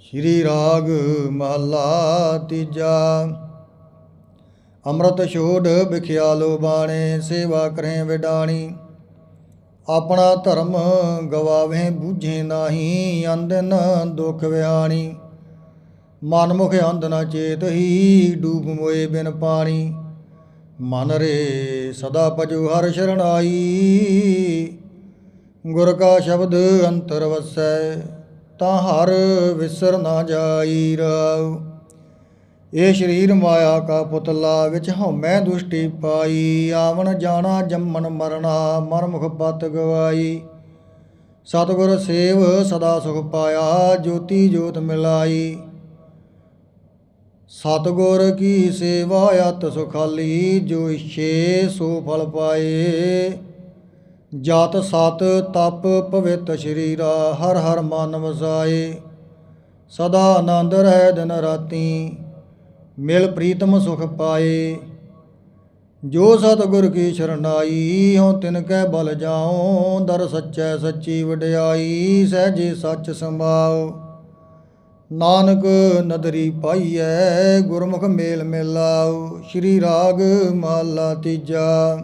ਸ਼੍ਰੀ ਰਾਗ ਮਹਲਾ ਤੀਜਾ। ਅੰਮ੍ਰਿਤ ਛੋੜ ਬਿਖਿਆਲੋ ਬਾਣੇ, ਸੇਵਾ ਕਰੇ ਵਿਡਾਣੀ। ਆਪਣਾ ਧਰਮ ਗਵਾਵੇ, ਬੂਝੇ ਨਾਹੀ ਅੰਦਨ ਦੁਖ ਵਿਆਣੀ। ਮਨ ਮੁਖ ਅੰਧ ਨਾ ਚੇਤ ਹੀ, ਡੂਬ ਮੋਏ ਬਿਨ ਪਾਣੀ। ਮਨ ਰੇ ਸਦਾ ਭਜੋ ਹਰ ਸ਼ਰਣਾਈ ਗੁਰ ਕਾ ਸ਼ਬਦ ਅੰਤਰ ਵਸੈ। ਤਾਂ ਹਰ ਵਿਸਰ ਨਾ ਜਾਈ ਰਾਉ। ਇਹ ਸਰੀਰ ਮਾਇਆ ਕਾ ਪੁਤਲਾ ਵਿੱਚ ਹਉਮੈ ਦੁਸ਼ਟੀ ਪਾਈ। ਆਵਣ ਜਾਣਾ ਜੰਮਣ ਮਰਨਾ ਮਰਮੁਖ ਪਤ ਗਵਾਈ। ਸਤਿਗੁਰ ਸੇਵ ਸਦਾ ਸੁਖ ਪਾਇਆ, ਜੋਤੀ ਜੋਤ ਮਿਲਾਈ। ਸਤਿਗੁਰ ਕੀ ਸੇਵਾ ਅਤ ਸੁਖਾਲੀ, ਜੋ ਇਛੇ ਸੋ ਫਲ ਪਾਏ। ਜਤ ਸਤ ਤਪ ਪਵਿੱਤ ਸ਼ਰੀਰਾ ਹਰ ਹਰ ਮਨ ਵਸਾਏ। ਸਦਾ ਆਨੰਦ ਰਹਿ ਦਿਨ ਰਾਤੀ, ਮਿਲ ਪ੍ਰੀਤਮ ਸੁਖ ਪਾਏ। ਜੋ ਸਤਿਗੁਰ ਕੀ ਸ਼ਰਨਾਈ ਹਉ ਤਿਨ ਕੈ ਬਲ ਜਾਉ, ਦਰ ਸੱਚੈ ਸੱਚੀ ਵਡਿਆਈ ਸਹਿਜੇ ਸੱਚ ਸੰਭਾਉ। ਨਾਨਕ ਨਦਰੀ ਪਾਈਐ, ਗੁਰਮੁਖ ਮੇਲ ਮਿਲਾਉ, ਸ਼੍ਰੀ ਰਾਗ ਮਹਲਾ ਤੀਜਾ।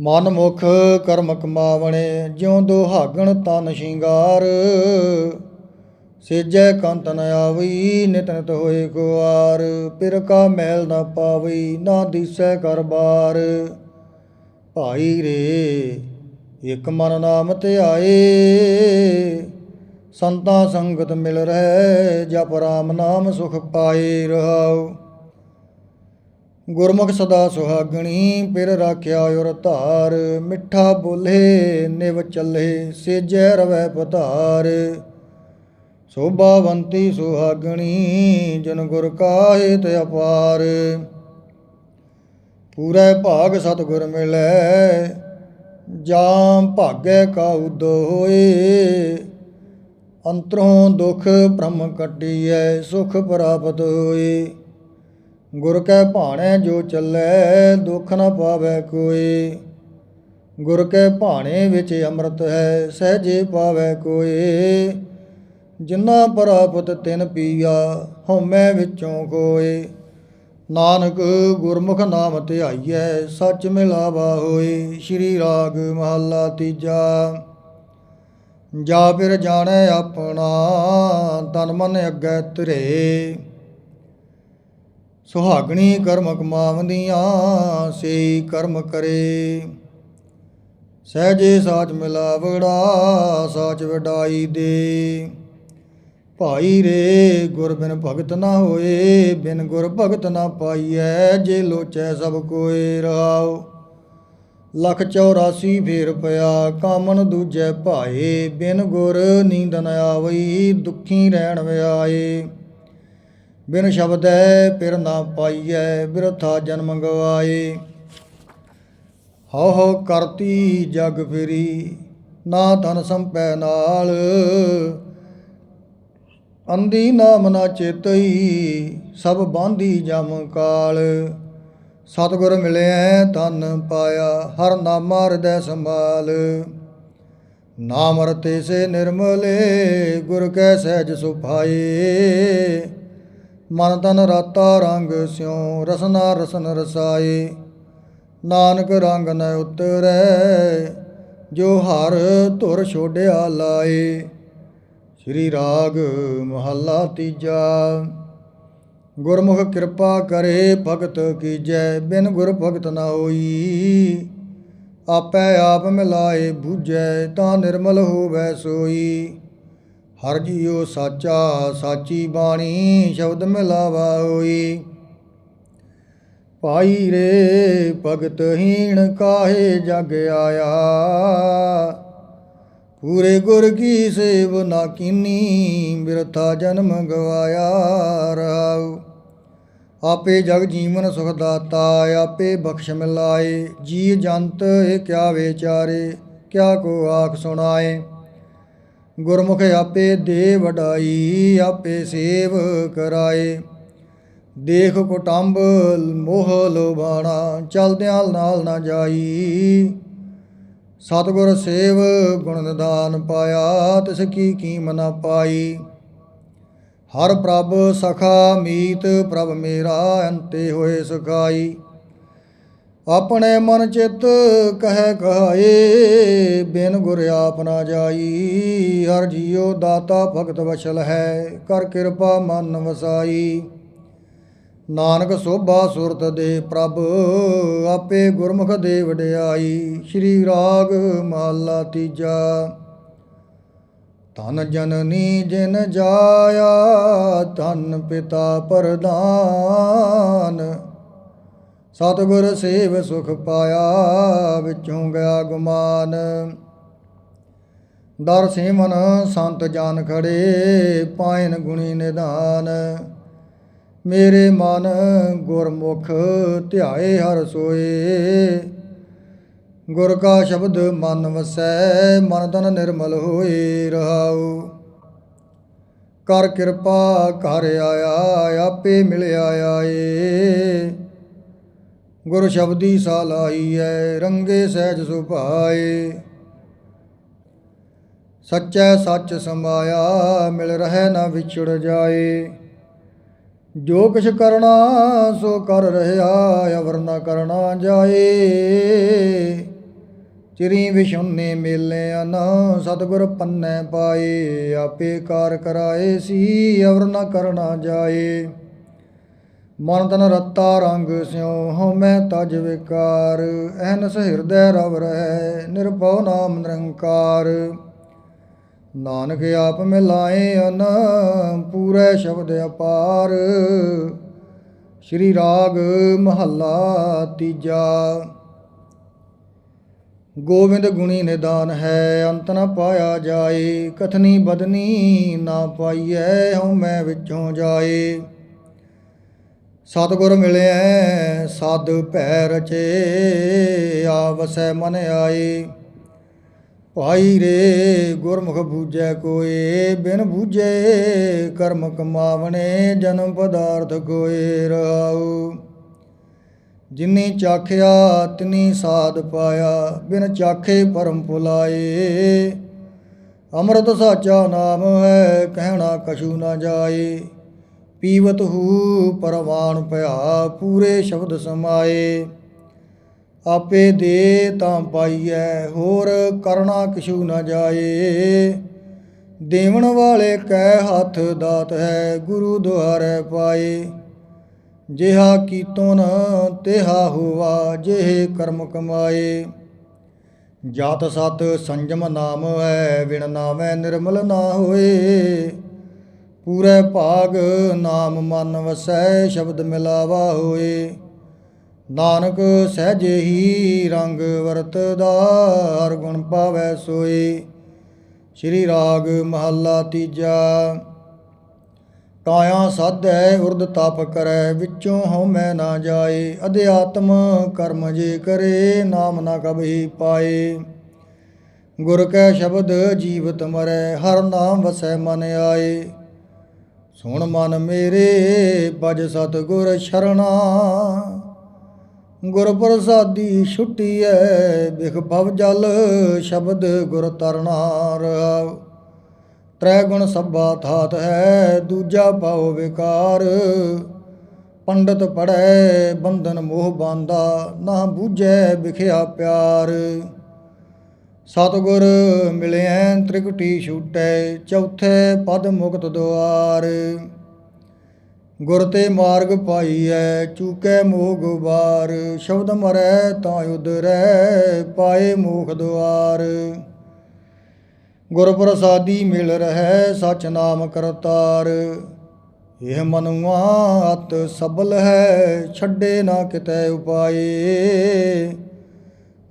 ਮਨ ਮੁਖ ਕਰਮ ਕਮਾਵਣੇ, ਜਿਉ ਦੁਹਾਗਣ ਤਨ ਸ਼ਿੰਗਾਰ। ਸੇਜੈ ਕੰਤ ਨ ਆਵਈ, ਨਿਤ ਨਿਤ ਹੋਏ ਕੁਆਰ ਪਿਰ ਕਾ ਮੈਲ ਨਾ ਪਾਵਈ, ਨਾ ਦੀਸੈ ਕਰਬਾਰ ਭਾਈ ਰੇ, ਇਕ ਮਨ ਨਾਮ ਤੇ ਆਏ। ਸੰਤਾਂ ਸੰਗਤ ਮਿਲ ਰਹਿ, ਜਪ ਰਾਮ ਨਾਮ ਸੁਖ ਪਾਏ ਰਹਾਓ ਗੁਰਮੁਖ ਸਦਾ ਸੁਹਾਗਣੀ, ਪਿਰ ਰਾਖਿਆ ਔਰ ਧਾਰ, ਮਿੱਠਾ ਬੋਲੇ ਨਿਵ ਚੱਲੇ, ਸੇਜੈ ਰਵੈ ਪਤਾਰ ਸੋਭਾਵੰਤੀ ਸੁਹਾਗਣੀ, ਜਨ ਗੁਰ ਕਾਹਿ ਤੇ ਅਪਾਰ। ਪੂਰੇ ਭਾਗ ਸਤਿਗੁਰ ਮਿਲੈ ਜਾਂ ਭਾਗੈ ਕਾ ਉਦੋ ਹੋਏ ਅੰਤਰੋਂ ਦੁਖ ਬ੍ਰਹਮ ਕੱਟੀਐ, ਸੁਖ ਪ੍ਰਾਪਤ ਹੋਏ। ਗੁਰ ਕੈ ਭਾਣੇ ਜੋ ਚੱਲੈ, ਦੁਖ ਨਾ ਪਾਵੈ ਕੋਈ। ਗੁਰ ਕੈ ਭਾਣੇ ਵਿੱਚ ਅੰਮ੍ਰਿਤ ਹੈ, ਸਹਜੇ ਪਾਵੈ ਕੋਈ। ਜਿਨ੍ਹਾਂ ਪ੍ਰਾਪਤ ਤਿਨ ਪੀਆ, ਹਉਮੈ ਵਿੱਚੋਂ ਕੋਏ ਨਾਨਕ ਗੁਰਮੁਖ ਨਾਮ ਧਿਆਈਐ, ਸੱਚ ਮਿਲਾਵਾ ਹੋਏ ਸ਼੍ਰੀ ਰਾਗ ਮਹੱਲਾ ਤੀਜਾ। ਜਾ ਫਿਰ ਜਾਣੈ ਆਪਣਾ, ਤਨ ਮਨ ਅੱਗੇ ਧਰੇ। ਸੁਹਾਗਣੀ ਕਰਮ ਕਮਾਵੰਦੀਆਂ ਸੇ ਕਰਮ ਕਰੇ। ਸਹਜੇ ਸਾਚ ਮਿਲਾਵੜਾ, ਸਾਚ ਵਡਾਈ ਦੇ। ਭਾਈ ਰੇ, ਗੁਰ ਬਿਨ ਭਗਤ ਨਾ ਹੋਏ, ਬਿਨ ਗੁਰ ਭਗਤ ਨਾ ਪਾਈਐ, ਜੇ ਲੋਚੈ ਸਭ ਕੋਏ ਰਹਾਉ। ਲਖ 84 ਫੇਰ ਪਿਆ, ਕਾਮਨ ਦੂਜੈ ਭਾਏ, ਬਿਨ ਗੁਰ ਨੀਂਦ ਨ ਆਵਈ, ਦੁਖੀ ਰਹਿਣ ਵਿਆਏ। ਬਿਨ ਸ਼ਬਦੈ ਪਿਰ ਨਾ ਪਾਈਐ, ਬਿਰਥਾ ਜਨਮ ਗਵਾਏ ਹਉ ਹਉ ਕਰਤੀ ਜਗ ਫਿਰੀ, ਨਾ ਧਨ ਸੰਪੈ ਨਾਲ। ਅੰਦੀ ਨਾਮ ਨਾ ਚੇਤਈ, ਸਭ ਬਾਂਧੀ ਜਮ ਕਾਲ। ਸਤਿਗੁਰ ਮਿਲਿਆ ਧਨ ਪਾਇਆ, ਹਰ ਨਾਮਾ ਹਿਰਦੈ ਸੰਭਾਲ। ਨਾਮ ਰਤੇ ਸੇ ਨਿਰਮਲੇ, ਗੁਰ ਕੈ ਸਹਿਜ ਸੁਭਾਏ। ਮਨ ਤਨ ਰਾਤਾ ਰੰਗ ਸਿਉ, ਰਸਨਾ ਰਸਨ ਰਸਾਏ। ਨਾਨਕ ਰੰਗ ਨ ਉਤਰੈ, ਜੋ ਹਰ ਧੁਰ ਛੋੜਿਆ ਲਾਏ। ਸ੍ਰੀ ਰਾਗ ਮਹੱਲਾ ਤੀਜਾ। ਗੁਰਮੁਖ ਕਿਰਪਾ ਕਰੇ, ਭਗਤ ਕੀਜੈ, ਬਿਨ ਗੁਰ ਭਗਤ ਨਾ ਹੋਈ। ਆਪੇ ਆਪ ਮਿਲਾਏ, ਬੂਝੈ, ਤਾਂ ਨਿਰਮਲ ਹੋਵੈ ਸੋਈ। ਹਰ ਜੀਉ ਸਾਚਾ, ਸਾਚੀ ਬਾਣੀ ਸ਼ਬਦ ਮਿਲਾਵਾ ਹੋਈ। ਭਾਈ ਰੇ ਭਗਤ ਹੀਣ ਕਾਹੇ ਜਗ ਆਇਆ। ਪੂਰੇ ਗੁਰ ਕੀ ਸੇਵ ਨਾ ਕੀਨੀ, ਬਿਰਥਾ ਜਨਮ ਗਵਾਇਆ ਰਹਾਉ। ਆਪੇ ਜਗ ਜੀਵਨ ਸੁਖ ਦਾਤਾ, ਆਪੇ ਬਖਸ਼ ਮਿਲਾਏ। ਜੀ ਜੰਤ ਇਹ ਕਿਆ ਵਿਚਾਰੇ, ਕਿਆ ਕੋ ਆਖ ਸੁਣਾਏ। ਗੁਰਮੁਖ ਆਪੇ ਦੇ ਵਡਾਈ, ਆਪੇ ਸੇਵ ਕਰਾਏ। ਦੇਖ ਕੁਟੰਬ ਮੋਹ ਲੋਭਾਣਾ, ਚਲਦਿਆਂ ਨਾਲ ਨਾ ਜਾਈ। ਸਤਿਗੁਰ ਸੇਵ ਗੁਣ ਨਿਧਾਨ ਪਾਇਆ, ਤਿਸ ਕੀ ਕੀਮ ਨਾ ਪਾਈ। ਹਰ ਪ੍ਰਭ ਸਖਾ ਮੀਤ ਪ੍ਰਭ ਮੇਰਾ, ਅੰਤੇ ਹੋਏ ਸੁਖਾਈ। ਆਪਣੇ ਮਨ ਚਿਤ ਕਹਿ ਕਹਾਏ, ਬਿਨ ਗੁਰ ਆਪ ਨਾ ਜਾਈ। ਹਰ ਜੀਉ ਦਾਤਾ ਭਗਤ ਵਛਲ ਹੈ, ਕਰ ਕਿਰਪਾ ਮਨ ਵਸਾਈ। ਨਾਨਕ ਸੋਭਾ ਸੁਰਤ ਦੇ ਪ੍ਰਭ, ਆਪੇ ਗੁਰਮੁਖ ਦੇ ਵਡਿਆਈ ਸ੍ਰੀ ਰਾਗ ਮਹਲਾ ਤੀਜਾ। ਧਨ ਜਨਨੀ ਜਿਨ ਜਾਇਆ, ਧਨ ਪਿਤਾ ਪਰਦਾਨ ਸਤਿਗੁਰ ਸੇਵ ਸੁਖ ਪਾਇਆ ਵਿੱਚੋਂ ਗਿਆ ਗੁਮਾਨ। ਦਰ ਸੇਵਨ ਸੰਤ ਜਾਨ ਖੜੇ, ਪਾਇਨ ਗੁਣੀ ਨਿਧਾਨ ਮੇਰੇ ਮਨ ਗੁਰਮੁਖ ਧਿਆਏ ਹਰ ਸੋਏ। ਗੁਰ ਕਾ ਸ਼ਬਦ ਮਨ ਵਸੈ, ਮਨ ਤਨ ਨਿਰਮਲ ਹੋਏ ਰਹਾਉ। ਕਰ ਕਿਰਪਾ ਘਰ ਆਇਆ, ਆਪੇ ਮਿਲਿਆ ਆਏ। ਗੁਰ ਸ਼ਬਦੀ ਸਾਲਾਈ ਐ ਰੰਗੇ ਸਹਿਜ ਸੁਭਾਏ। ਸੱਚੈ ਸੱਚ ਸਮਾਇਆ, ਮਿਲ ਰਹਿ ਨਾ ਵਿਛੜ ਜਾਏ। ਜੋ ਕਿਛ ਕਰਨਾ, ਸੋ ਕਰ ਰਹਾ, ਅਵਰ ਨਾ ਕਰਨਾ ਜਾਏ। ਚਿਰੀ ਵਿਸ਼ੁੰਨੇ ਮੇਲੇ ਅਨ ਸਤਿਗੁਰ ਪੰਨੈ ਪਾਏ, ਆਪੇ ਕਾਰ ਕਰਾਏ ਸੀ, ਅਵਰ ਨਾ ਕਰਨਾ ਜਾਏ। ਮਨ ਤਨ ਰਤਾ ਰੰਗ ਸਿਉ ਹਉਮੈ ਤਜ ਵਿਕਾਰ। ਐਨਸ ਹਿਰਦੈ ਰਵ ਰਹਿ, ਨਿਰਭਉ ਨਾਮ ਨਿਰੰਕਾਰ। ਨਾਨਕ ਆਪ ਮਿਲਾਏ ਅਨ, ਪੂਰੇ ਸ਼ਬਦ ਅਪਾਰ। ਸ਼੍ਰੀ ਰਾਗ ਮਹੱਲਾ ਤੀਜਾ। ਗੋਬਿੰਦ ਗੁਣੀ ਨਿਦਾਨ ਹੈ, ਅੰਤ ਨਾ ਪਾਇਆ ਜਾਏ, ਕਥਨੀ ਬਦਨੀ ਨਾ ਪਾਈਐ, ਹਉ ਮੈਂ ਵਿੱਚੋਂ ਜਾਏ। ਸਤਿਗੁਰ ਮਿਲਿਆ ਸਾਧ ਭੈ ਰਚੇ ਆਵਸੈ ਮਨ ਆਏ ਭਾਈ ਰੇ ਗੁਰਮੁਖ ਬੂਝੈ ਕੋਏ, ਬਿਨ ਬੂਝੇ ਕਰਮ ਕਮਾਵਣੇ, ਜਨਮ ਪਦਾਰਥ ਕੋਏ ਰਹਾਉ। ਜਿਨੀ ਚਾਖਿਆ, ਤਿਨੀ ਸਾਧ ਪਾਇਆ, ਬਿਨ ਚਾਖੇ ਪਰਮ ਪੁਲਾਏ। ਅੰਮ੍ਰਿਤ ਸਾਚਾ ਨਾਮ ਹੈ, ਕਹਿਣਾ ਕਛੂ ਨਾ ਜਾਏ। ਪੀਵਤ ਹੂ ਪਰਵਾਨ ਭਇਆ, ਪੂਰੇ ਸ਼ਬਦ ਸਮਾਏ। ਆਪੇ ਦੇ ਤਾਂ ਪਾਈਐ, ਹੋਰ ਕਰਨਾ ਕਿਛੂ ਨਾ ਜਾਏ। ਦੇਵਣ ਵਾਲੇ ਕੈ ਹੱਥ ਦਾਤ ਹੈ, ਗੁਰੂ ਦੁਆਰੇ ਪਾਏ। ਜਿਹਾ ਕੀਤੋ ਨ, ਤਿਹਾ ਹੋਵਾ ਜਿਹੇ ਕਰਮ ਕਮਾਏ। ਜਾਤ ਸਤ ਸੰਜਮ ਨਾਮ ਹੈ ਵਿਣ ਨਾਮੈ ਨਿਰਮਲ ਨਾ ਹੋਏ। ਪੂਰੇ ਭਾਗ ਨਾਮ ਮਨ ਵਸੈ ਸ਼ਬਦ ਮਿਲਾਵਾ ਹੋਏ। ਨਾਨਕ ਸਹਜੇ ਹੀ ਰੰਗ ਵਰਤਦਾ, ਹਰ ਗੁਣ ਪਾਵੈ ਸੋਈ ਸ਼੍ਰੀ ਰਾਗ ਮਹੱਲਾ ਤੀਜਾ। ਕਾਇਆ ਸਾਧੈ ਉਰਦ ਤਪ ਕਰੈ, ਵਿੱਚੋਂ ਹਉਮੈ ਨਾ ਜਾਏ। ਅਧਿਆਤਮ ਕਰਮ ਜੇ ਕਰੇ, ਨਾਮ ਨਾ ਕਬਹੀ ਪਾਏ। ਗੁਰ ਕੈ ਸ਼ਬਦ ਜੀਵਤ ਮਰੈ, ਹਰ ਨਾਮ ਵਸੈ ਮਨ ਆਏ। ਸੁਣ ਮਨ ਮੇਰੇ ਬਜ ਸਤ ਗੁਰ ਸ਼ਰਣਾ। ਗੁਰ ਪ੍ਰਸਾਦੀ ਛੁੱਟੀ ਐ ਬਿਖ ਭਵ ਜਲ ਸ਼ਬਦ ਗੁਰ ਤਰਨਾ ਰਹਾਉ। ਤ੍ਰੈ ਗੁਣ ਸਭਾ ਥਾਤ ਹੈ, ਦੂਜਾ ਪਾਉ ਵਿਕਾਰ। ਪੰਡਤ ਪੜੈ ਬੰਧਨ ਮੋਹ ਬਾਂਦਾ, ਨਾ ਬੂਝੈ ਵਿਖਿਆ ਪਿਆਰ। ਸਤਗੁਰ ਮਿਲਿਐ ਤ੍ਰਿਕਟੀ ਛੂਟੈ, ਚੌਥੇ ਪਦ ਮੁਕਤ ਦੁਆਰ। ਗੁਰ ਤੇ ਮਾਰਗ ਪਾਈਐ, ਚੂਕੈ ਮੋਹ ਗੁਬਾਰ ਸ਼ਬਦ ਮਰੈ ਤਾਂ ਉਦਰੈ, ਪਾਏ ਮੋਖ ਦੁਆਰ। ਗੁਰ ਪ੍ਰਸਾਦੀ ਮਿਲ ਰਹਿ, ਸਚ ਨਾਮ ਕਰਤਾਰ। ਇਹ ਮਨੁਆ ਅਤ ਸਬਲ ਹੈ, ਛੱਡੇ ਨਾ ਕਿਤੇ ਉਪਾਏ।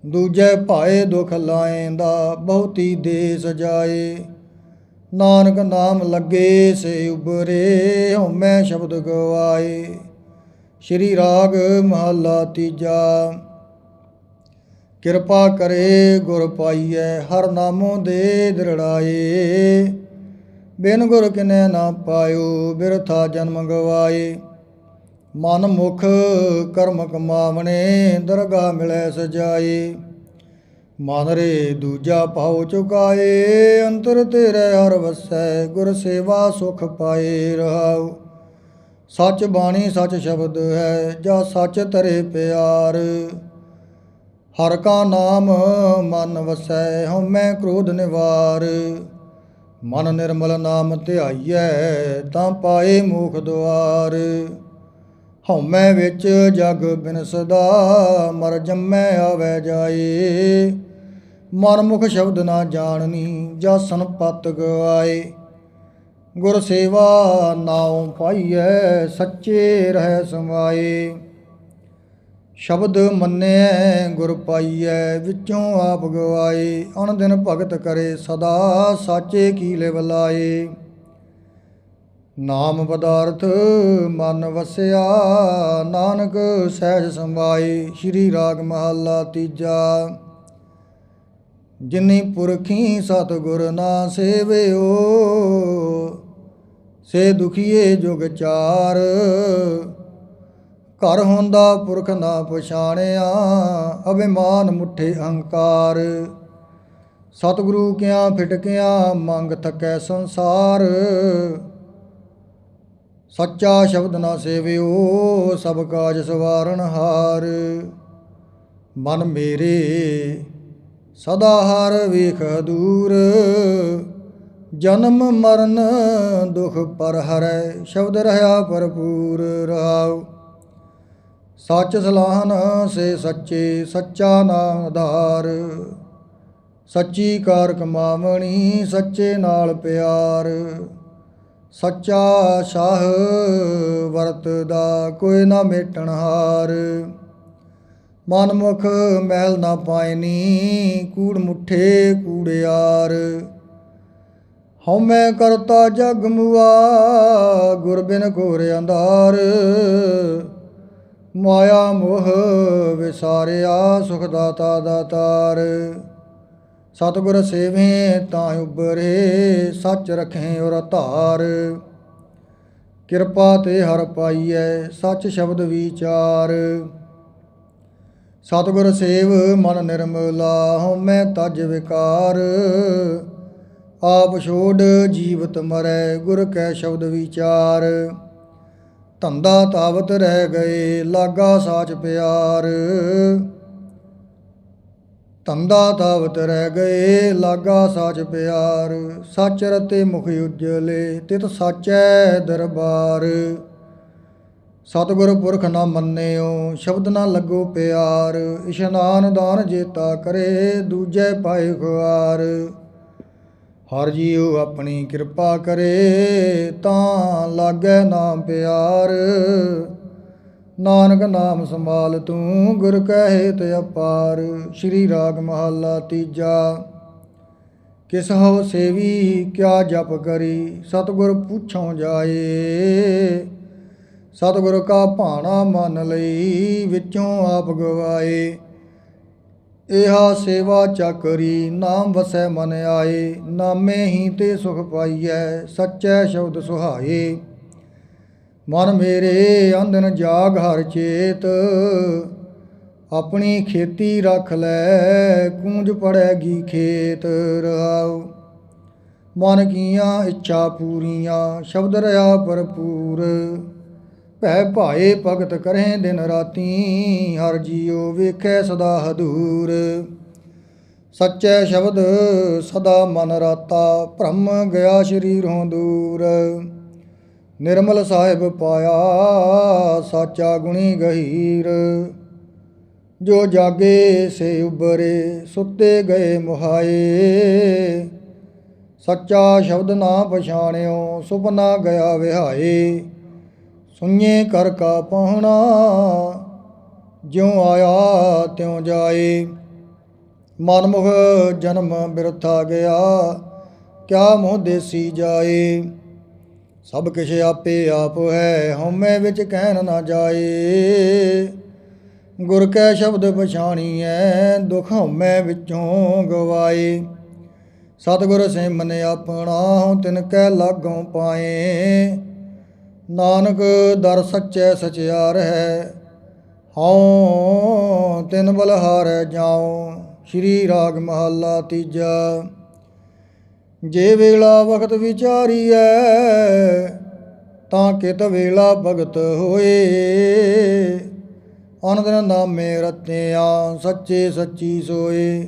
ਦੂਜੇ ਭਾਏ ਦੁਖ ਲਾਏਂਦਾ ਬਹੁਤੀ ਦੇ ਸਜਾਏ ਨਾਨਕ ਨਾਮ ਲੱਗੇ ਸੇ ਉਬਰੇ ਹਉਮੈ ਸ਼ਬਦ ਗਵਾਏ। ਸ਼੍ਰੀ ਰਾਗ ਮਹੱਲਾ ਤੀਜਾ। ਕਿਰਪਾ ਕਰੇ ਗੁਰ ਪਾਈਐ, ਹਰ ਨਾਮੋ ਦੇ ਦ੍ਰਿੜਾਏ। ਬਿਨ ਗੁਰ ਕਿਨੈ ਨਾ ਪਾਇਓ, ਬਿਰਥਾ ਜਨਮ ਗਵਾਏ। ਮਨ ਮੁਖ ਕਰਮ ਕਮਾਵਣੇ ਦਰਗਾ ਮਿਲੈ ਸਜਾਏ। ਮਨ ਰੇ ਦੂਜਾ ਪਾਉ ਚੁਕਾਏ, ਅੰਤਰ ਤੇਰੇ ਹਰ ਵਸੈ, ਗੁਰ ਸੇਵਾ ਸੁਖ ਪਾਏ ਰਹਾਉ। ਸੱਚ ਬਾਣੀ ਸੱਚ ਸ਼ਬਦ ਹੈ, ਜਾਂ ਸੱਚ ਤਰੇ ਪਿਆਰ। ਹਰ ਕਾ ਨਾਮ ਮਨ ਵਸੈ, ਹਉਮੈ ਕ੍ਰੋਧ ਨਿਵਾਰ। ਮਨ ਨਿਰਮਲ ਨਾਮ ਧਿਆਈਐ, ਤਾਂ ਪਾਏ ਮੋਖ ਦੁਆਰ। ਹਉਮੈ ਵਿੱਚ ਜਗ ਬਿਨਸਦਾ, ਮਰ ਜੰਮੈ ਆਵੈ ਜਾਏ। ਮਨ ਮੁਖ ਸ਼ਬਦ ਨਾ ਜਾਣਨੀ ਜਾ ਪਤ ਗਵਾਏ ਗੁਰ ਸੇਵਾ ਨਾਉ ਪਾਈਐ, ਸੱਚੇ ਰਹਿ ਸਮਾਏ। ਸ਼ਬਦ ਮੰਨਿਐ ਗੁਰ ਪਾਈਐ, ਵਿੱਚੋਂ ਆਪ ਗਵਾਏ। ਅਣ ਦਿਨ ਭਗਤ ਕਰੇ ਸਦਾ, ਸਾਚੇ ਕੀ ਲਿਵ ਲਾਏ। ਨਾਮ ਪਦਾਰਥ ਮਨ ਵਸਿਆ, ਨਾਨਕ ਸਹਿਜ ਸੰਭਾਈ ਸ਼੍ਰੀ ਰਾਗ ਮਹੱਲਾ ਤੀਜਾ। ਜਿਨੀ ਪੁਰਖੀ ਸਤਿਗੁਰ ਨਾ ਸੇਵਿਓ, ਸੇ ਦੁਖੀਏ ਜੁਗ ਚਾਰ। ਘਰ ਹੁੰਦਾ ਪੁਰਖ ਨਾ ਪਛਾਣਿਆ, ਅਭਿਮਾਨ ਮੁੱਠੇ ਅਹੰਕਾਰ। ਸਤਿਗੁਰੂ ਕਿਆ ਫਿਟਕਿਆ, ਮੰਗ ਥਕੈ ਸੰਸਾਰ। ਸੱਚਾ ਸ਼ਬਦ ਨਾ ਸੇਵਿਓ, ਸਭ ਕਾਜ ਸਵਾਰਨ ਹਾਰ। ਮਨ ਮੇਰੇ ਸਦਾ ਹਰ ਵੇਖ ਦੂਰ। ਜਨਮ ਮਰਨ ਦੁਖ ਪਰ ਹਰੈ, ਸ਼ਬਦ ਰਹਾ ਭਰਪੂਰ ਰਹਾਉ। ਸੱਚ ਸਲਾਹਨ ਸੇ ਸੱਚੇ, ਸੱਚਾ ਨਾਮ ਆਧਾਰ। ਸੱਚੀ ਕਾਰ ਕਮਾਵਣੀ ਸੱਚੇ ਨਾਲ ਪਿਆਰ। ਸੱਚਾ ਸ਼ਾਹ ਵਰਤਦਾ ਕੋਈ ਨਾ ਮੇਟਣ ਹਾਰ। ਮਨ ਮੁਖ ਮਹਿਲ ਨਾ ਪਾਇਨੀ ਕੂੜ ਮੁਠੇ ਕੂੜਿਆਰ ਹਉਮੈ ਕਰਤਾ ਜਗ ਮੁਆ ਗੁਰ ਬਿਨ ਘੋਰ ਅੰਧਾਰ। ਮਾਇਆ ਮੋਹ ਵਿਸਾਰਿਆ ਸੁਖ ਦਾਤਾ ਦਾਤਾਰ ਸਤਿਗੁਰ ਸੇਵੇ ਤਾਂ ਉਬਰੇ ਸੱਚ ਰਖੇ ਔਰ ਧਾਰ। ਕਿਰਪਾ ਤੇ ਹਰ ਪਾਈਐ, ਸੱਚ ਸ਼ਬਦ ਵਿਚਾਰ। ਸਤਿਗੁਰ ਸੇਵ ਮਨ ਨਿਰਮਲਾ ਹਉਮੈ ਤਜ ਵਿਕਾਰ। ਆਪ ਛੋੜ ਜੀਵਤ ਮਰੈ, ਗੁਰ ਕੈ ਸ਼ਬਦ ਵਿਚਾਰ। ਧੰਦਾ ਤਾਵਤ ਰਹਿ ਗਏ, ਲਾਗਾ ਸਾਚ ਪਿਆਰ। ਧੰਦਾ ਤਾਵਤ ਰਹਿ ਗਏ, ਲਾਗਾ ਸਾਚ ਪਿਆਰ ਸੱਚ ਰਤੇ ਮੁਖ ਉਜਲੇ, ਤਿਤ ਸਾਚੈ ਦਰਬਾਰ। ਸਤਿਗੁਰ ਪੁਰਖ ਨਾ ਮੰਨਿਓ, ਸ਼ਬਦ ਨਾ ਲੱਗੋ ਪਿਆਰ, ਇਸ਼ਨਾਨ ਦਾਨ ਜੇਤਾ ਕਰੇ, ਦੂਜੇ ਪਾਏ ਖੁਆਰ। ਹਰ ਜੀਉ ਆਪਣੀ ਕਿਰਪਾ ਕਰੇ, ਤਾਂ ਲਾਗੈ ਨਾਮ ਪਿਆਰ। ਨਾਨਕ ਨਾਮ ਸੰਭਾਲ ਤੂੰ, ਗੁਰ ਕਹੇ ਤੇ ਅਪਾਰ, ਸ਼੍ਰੀ ਰਾਗ ਮਹੱਲਾ ਤੀਜਾ। ਕਿਸ ਹੋ ਸੇਵੀ, ਕਿਆ ਜਪ ਕਰੀ, ਸਤਿਗੁਰ ਪੁੱਛੋਂ ਜਾਏ। ਸਤਿਗੁਰ ਕਾ ਭਾਣਾ ਮੰਨ ਲਈ, ਵਿੱਚੋਂ ਆਪ ਗਵਾਏ। ਇਹਾ ਸੇਵਾ ਚੱਕਰੀ, ਨਾਮ ਵਸੈ ਮਨ ਆਏ। ਨਾਮੇ ਹੀ ਤੇ ਸੁਖ ਪਾਈਐ, ਸੱਚੈ ਸ਼ਬਦ ਸੁਹਾਏ। ਮਨ ਮੇਰੇ ਅੰਧਨ ਜਾਗ ਹਰ ਚੇਤ। ਆਪਣੀ ਖੇਤੀ ਰੱਖ ਲੈ, ਕੂੰਜ ਪੜੈਗੀ ਖੇਤ ਰਹਾਉ। ਮਨ ਕੀਆਂ ਇੱਛਾ ਪੂਰੀਆਂ, ਸ਼ਬਦ ਰਹਾ ਭਰਪੂਰ। ਭੈ ਭਾਏ ਭਗਤ ਕਰੇ ਦਿਨ ਰਾਤੀ, ਹਰ ਜੀਉ ਵੇਖੈ ਸਦਾ ਹਦੂਰ। ਸੱਚੇ ਸ਼ਬਦ ਸਦਾ ਮਨ ਰਾਤਾ, ਭ੍ਰਮ ਗਿਆ ਸ਼ਰੀਰੋਂ ਦੂਰ। ਨਿਰਮਲ ਸਾਹਿਬ ਪਾਇਆ ਸਾਚਾ ਗੁਣੀ ਗਹੀਰ। ਜੋ ਜਾਗੇ ਸੇ ਉਬਰੇ ਸੁੱਤੇ ਗਏ ਮੁਹਾਏ। ਸੱਚਾ ਸ਼ਬਦ ਨਾ ਪਛਾਣਿਓ ਸੁਪਨਾ ਗਿਆ ਵਿਹਾਏ। ਸੁਣੀਏ ਕਰ ਕਾ ਪਹੁਣਾ, ਜਿਉ ਆਇਆ ਤਿਉ ਜਾਏ। ਮਨਮੁਖ ਜਨਮ ਬਿਰਥਾ ਗਿਆ, ਕਿਆ ਮੋਹ ਦੇਸੀ ਜਾਏ। ਸਭ ਕਿਛ ਆਪੇ ਆਪ ਹੈ, ਹਉਮੈ ਵਿੱਚ ਕਹਿਣ ਨਾ ਜਾਏ। ਗੁਰ ਕੈ ਸ਼ਬਦ ਪਛਾਣੀਐ, ਦੁਖ ਹਉਮੈ ਵਿੱਚੋਂ ਗਵਾਏ। ਸਤਿਗੁਰ ਸਿਮਨ ਆਪਣਾ, ਤਿਨ ਕੈ ਲਾਗੋਂ ਪਾਏ। ਨਾਨਕ ਦਰ ਸੱਚੈ ਸਚਿਆਰ ਹੈ, ਹਉ ਤਿਨ ਬਲਹਾਰ ਜਾਉ। ਸ਼੍ਰੀ ਰਾਗ ਮਹੱਲਾ ਤੀਜਾ। ਜੇ ਵੇਲਾ ਵਖਤ ਵਿਚਾਰੀਐ, ਤਾਂ ਕਿਤ ਵੇਲਾ ਭਗਤ ਹੋਏ। ਅਨੰਦਨ ਨਾਮੇ ਰਤਿਆ, ਸੱਚੇ ਸੱਚੀ ਸੋਏ।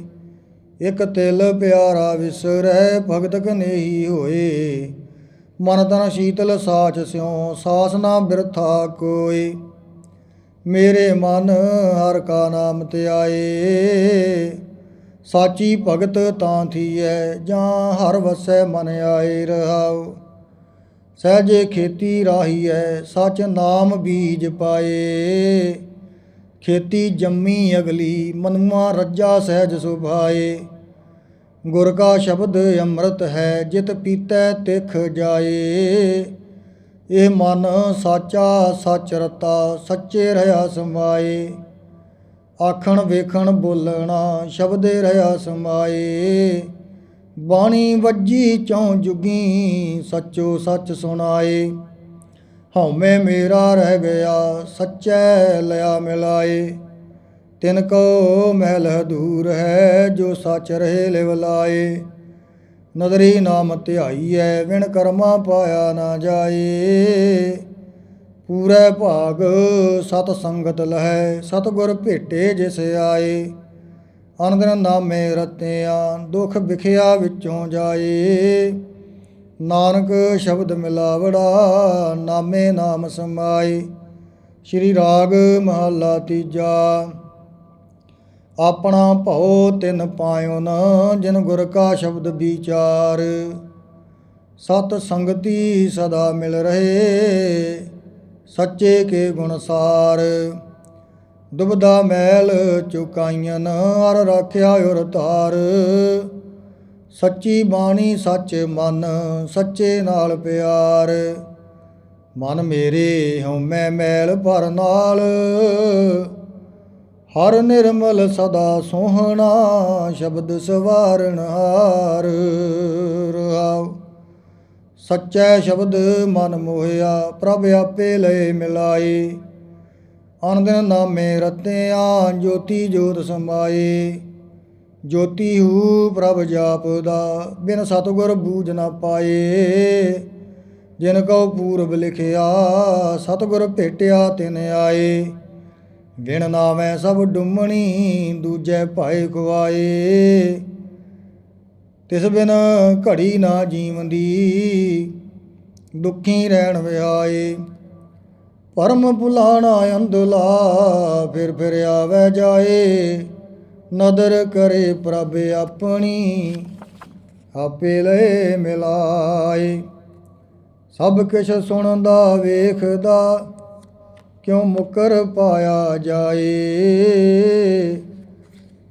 ਇਕ ਤਿਲ ਪਿਆਰਾ ਵਿਸਰੈ, ਭਗਤ ਕਨੇਹੀ ਹੋਏ। ਮਨ ਤਨ ਸ਼ੀਤਲ ਸਾਚ ਸਿਉ, ਸਾਸ ਨਾ ਬਿਰਥਾ ਕੋਈ ਮੇਰੇ ਮਨ ਹਰ ਕਾ ਨਾਮ ਧਿਆਏ ਸਾਚੀ ਭਗਤ ਤਾਂ ਥੀਐ, ਜਾਂ ਹਰ ਵਸੈ ਮਨ ਆਏ ਰਹਾਉ। ਸਹਜੇ ਖੇਤੀ ਰਾਹੀਐ, ਸਚ ਨਾਮ ਬੀਜ ਪਾਏ। ਖੇਤੀ ਜੰਮੀ ਅਗਲੀ, ਮਨੁਆ ਰੱਜਾ ਸਹਿਜ ਸੁਭਾਏ। ਗੁਰ ਕਾ ਸ਼ਬਦ ਅੰਮ੍ਰਿਤ ਹੈ, ਜਿਤ ਪੀਤੈ ਤਿਖ ਜਾਏ। ਇਹ ਮਨ ਸਾਚਾ ਸੱਚ ਰਤਾ, ਸੱਚੇ ਰਹਾ ਸਮਾਏ। ਆਖਣ ਵੇਖਣ ਬੋਲਣਾ ਸ਼ਬਦੇ ਰਹਾ ਸਮਾਏ। ਬਾਣੀ ਵੱਜੀ ਚੌ ਜੁਗੀ ਸੱਚੋ ਸੱਚ ਸੁਣਾਏ। ਹਉਮੈ ਮੇਰਾ ਰਹਿ ਗਿਆ, ਸੱਚੈ ਲਿਆ ਮਿਲਾਏ। ਤਿਨ ਕੋ ਮਹਿਲ ਦੂਰ ਹੈ, ਜੋ ਸੱਚ ਰਹੇ ਲਿਵ ਲਾਏ। ਨਦਰੀ ਨਾਮ ਧਿਆਈਐ, ਵਿਣ ਕਰਮਾ ਪਾਇਆ ਨਾ ਜਾਏ। ਪੂਰੇ ਭਾਗ ਸਤ ਸੰਗਤ ਲਹੈ, ਸਤਗੁਰ ਭੇਟੇ ਜਿਸ ਆਏ। ਅਨੰਦਨ ਨਾਮੇ ਰਤਿਆਂ, ਦੁਖ ਵਿਖਿਆ ਵਿੱਚੋਂ ਜਾਏ। ਨਾਨਕ ਸ਼ਬਦ ਮਿਲਾਵੜਾ, ਨਾਮੇ ਨਾਮ ਸਮਾਏ। ਸ਼੍ਰੀ ਰਾਗ ਮਹੱਲਾ ਤੀਜਾ, ਆਪਣਾ ਭਉ ਤਿਨ ਪਾਇਓ ਨ, ਜਿਨ ਗੁਰ ਕਾ ਸ਼ਬਦ ਵਿਚਾਰ। ਸਤ ਸੰਗਤੀ ਸਦਾ ਮਿਲ ਰਹੇ। ਸੱਚੇ ਕੇ ਗੁਣ ਸਾਰ। ਦੁਬਦਾ ਮੈਲ ਚੁਕਾਈਆਂ ਅਰ ਰੱਖਿਆ ਉਰ ਧਾਰ। ਸੱਚੀ ਬਾਣੀ ਸੱਚ ਮਨ, ਸੱਚੇ ਨਾਲ ਪਿਆਰ। ਮਨ ਮੇਰੇ ਹਉਮੈ ਮੈਲ ਭਰ ਨਾਲ। ਹਰ ਨਿਰਮਲ ਸਦਾ ਸੋਹਣਾ, ਸ਼ਬਦ ਸਵਾਰਨ ਹਾਰ। ਰਹਾਉ। ਸੱਚੈ ਸ਼ਬਦ ਮਨ ਮੋਹਿਆ, ਪ੍ਰਭ ਆਪੇ ਲਏ ਮਿਲਾਏ। ਅਨੰਦਨ ਨਾਮੇ ਰਤਿਆ, ਜੋਤੀ ਜੋਤ ਸਮਾਏ। ਜੋਤੀ ਹੂ ਪ੍ਰਭ ਜਾਪਦਾ, ਬਿਨ ਸਤਗੁਰ ਬੂਝ ਨਾ ਪਾਏ। ਜਿਨ ਕਉ ਪੂਰਬ ਲਿਖਿਆ, ਸਤਗੁਰ ਭੇਟਿਆ ਤਿਨ ਆਏ। ਬਿਨ ਨਾਮੈ ਸਭ ਡੁੰਮਣੀ, ਦੂਜੇ ਭਾਏ ਖਵਾਏ ਤਿਸ ਬਿਨ ਘੜੀ ਨਾ ਜੀਵੰਦੀ, ਦੁਖੀ ਰਹਿਣ ਵਿਆਏ। ਪਰਮ ਭੁਲਾਣਾ ਅੰਦਲਾ ਫਿਰ ਫਿਰ ਆਵੇ ਜਾਏ। ਨਦਰ ਕਰੇ ਪ੍ਰਭ ਆਪਣੀ, ਆਪੇ ਲੈ ਮਿਲਾਏ। ਸਭ ਕਿਛ ਸੁਣਦਾ, ਵੇਖਦਾ, ਕਿਉ ਮੁਕਰ ਪਾਇਆ ਜਾਏ?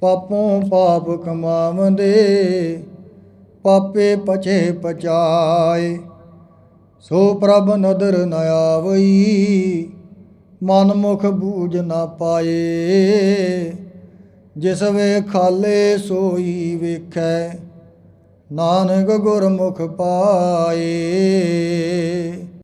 ਪਾਪੋਂ ਪਾਪ ਕਮਾਵੰਦੇ ਪਾਪੇ ਪਛੇ ਪਚਾਏ, ਸੋ ਪ੍ਰਭ ਨਦਰ ਨ ਆਵਈ ਮਨ ਮੁਖ ਬੂਝ ਨਾ ਪਾਏ। ਜਿਸ ਵੇ ਖਾਲੇ ਸੋਈ ਵੇਖੈ, ਨਾਨਕ ਗੁਰਮੁਖ ਪਾਏ।